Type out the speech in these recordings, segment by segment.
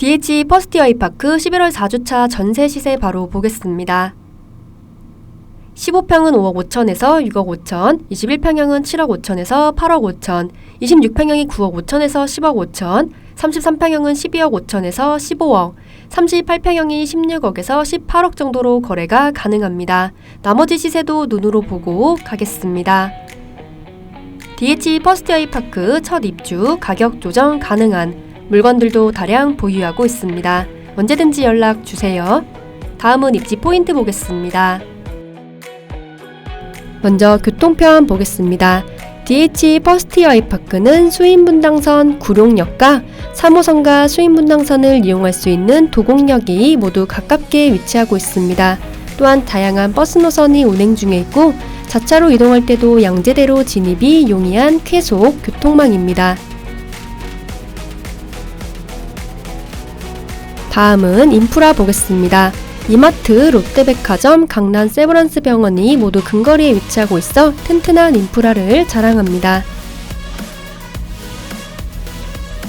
DH 퍼스트 아이파크 11월 4주차 전세 시세 바로 보겠습니다. 15평은 5억 5천에서 6억 5천, 21평형은 7억 5천에서 8억 5천, 26평형이 9억 5천에서 10억 5천, 33평형은 12억 5천에서 15억, 38평형이 16억에서 18억 정도로 거래가 가능합니다. 나머지 시세도 눈으로 보고 가겠습니다. DH 퍼스트 아이파크 첫 입주 가격 조정 가능한 물건들도 다량 보유하고 있습니다. 언제든지 연락 주세요. 다음은 입지 포인트 보겠습니다. 먼저 교통편 보겠습니다. DH 퍼스트 아이파크는 수인분당선 구룡역과 3호선과 수인분당선을 이용할 수 있는 도곡역이 모두 가깝게 위치하고 있습니다. 또한 다양한 버스 노선이 운행 중에 있고 자차로 이동할 때도 양재대로 진입이 용이한 쾌속 교통망입니다. 다음은 인프라 보겠습니다. 이마트, 롯데백화점, 강남 세브란스 병원이 모두 근거리에 위치하고 있어 튼튼한 인프라를 자랑합니다.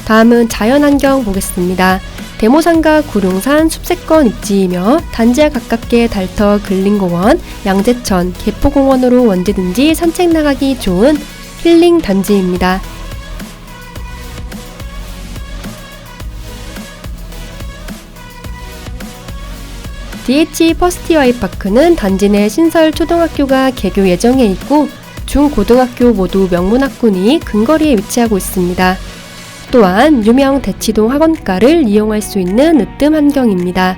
다음은 자연환경 보겠습니다. 대모산과 구룡산 숲세권 입지이며 단지와 가깝게 달터 근린공원, 양재천, 개포공원으로 언제든지 산책 나가기 좋은 힐링 단지입니다. DH 퍼스트 아이파크는 단지 내 신설 초등학교가 개교 예정에 있고 중고등학교 모두 명문학군이 근거리에 위치하고 있습니다. 또한 유명 대치동 학원가를 이용할 수 있는 으뜸 환경입니다.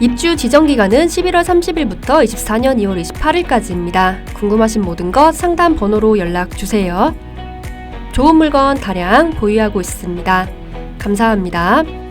입주 지정 기간은 11월 30일부터 24년 2월 28일까지입니다. 궁금하신 모든 것 상담 번호로 연락 주세요. 좋은 물건 다량 보유하고 있습니다. 감사합니다.